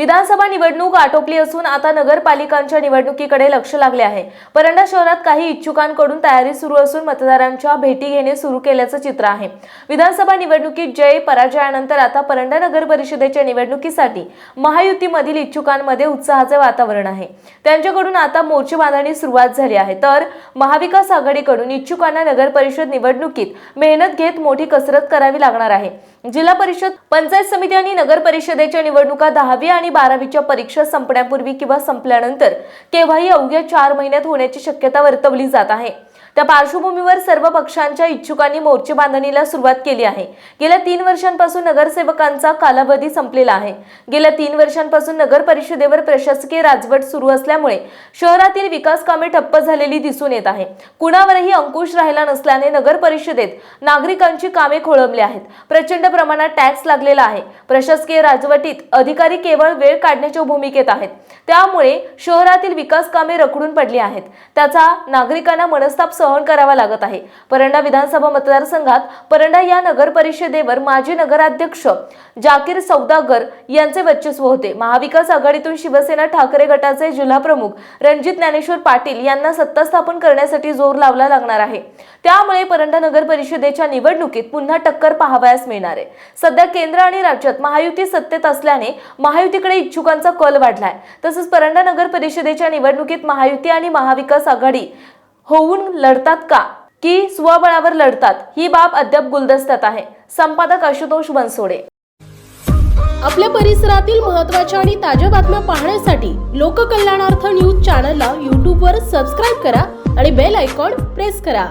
विधानसभा निवडणूक आटोपली असून आता नगरपालिकांच्या निवडणुकीकडे लक्ष लागले आहे. परंडा शहरात काही इच्छुकांकडून तयारी सुरू असून मतदारांच्या भेटी घेणे सुरू केल्याचं चित्र आहे. विधानसभा निवडणुकीत जय पराजयानंतर आता परंडा नगर परिषदेच्या निवडणुकीसाठी महायुतीमधील इच्छुकांमध्ये उत्साहाचे वातावरण आहे. त्यांच्याकडून आता मोर्चे बांधणी सुरुवात झाली आहे. तर महाविकास आघाडीकडून इच्छुकांना नगर परिषद निवडणुकीत मेहनत घेत मोठी कसरत करावी लागणार आहे. जिल्हा परिषद पंचायत समिती आणि नगर परिषदेच्या निवडणुका दहावी आणि बारावीच्या परीक्षा संपण्यापूर्वी किंवा संपल्यानंतर केव्हाही अवघ्या चार महिन्यात होण्याची शक्यता वर्तवली जात आहे. त्या पार्श्वभूमीवर सर्व पक्षांच्या इच्छुकांनी मोर्चे बांधणीला सुरुवात केली आहे. गेल्या तीन वर्षांपासून नगरसेवकांचा कालावधी संपलेला आहे. गेल्या तीन वर्षांपासून नगर परिषदेवर प्रशासकीय राजवट सुरू असल्यामुळे शहरातील विकास कामे ठप्प झालेली दिसून येत आहे. कुणावरही अंकुश राहिला नसल्याने नगर परिषदेत नागरिकांची कामे खोळंबली आहेत. प्रचंड प्रमाणात टॅक्स लागलेला आहे. प्रशासकीय राजवटीत अधिकारी केवळ वेळ काढण्याच्या भूमिकेत आहेत. त्यामुळे शहरातील विकास कामे रखडून पडली आहेत. त्याचा नागरिकांना मनस्ताप सहन करावा लागत आहे. परंडा विधानसभा मतदारसंघात परंडा या नगर परिषदेवर माजी नगराध्यक्ष जाकीर सौदागर यांचे वर्चस्व होते. महाविकास आघाडीतून शिवसेना ठाकरे गटाचे जिल्हाप्रमुख रणजित ज्ञानेश्वर पाटील यांना सत्ता स्थापन करण्यासाठी जोर लावला लागणार आहे. त्यामुळे परंडा नगर परिषदेच्या निवडणुकीत पुन्हा टक्कर पाहावयास मिळणार आहे. सध्या केंद्र आणि राज्यात महायुती सत्तेत असल्याने महायुतीकडे इच्छुकांचा कल वाढलाय. तसंच परंडा नगर परिषदेच्या निवडणुकीत महायुती आणि महाविकास आघाडी होऊन लढतात का? की स्वबळावर लढतात? ही बाब अद्याप गुलदस्त्यात आहे. संपादक आशुतोष बनसोडे. आपल्या परिसरातील महत्त्वाच्या आणि ताज्या बातम्या पाहण्यासाठी लोककल्याणार्थ न्यूज चॅनलला यूट्यूबवर सबस्क्राईब करा आणि बेल आयकॉन प्रेस करा.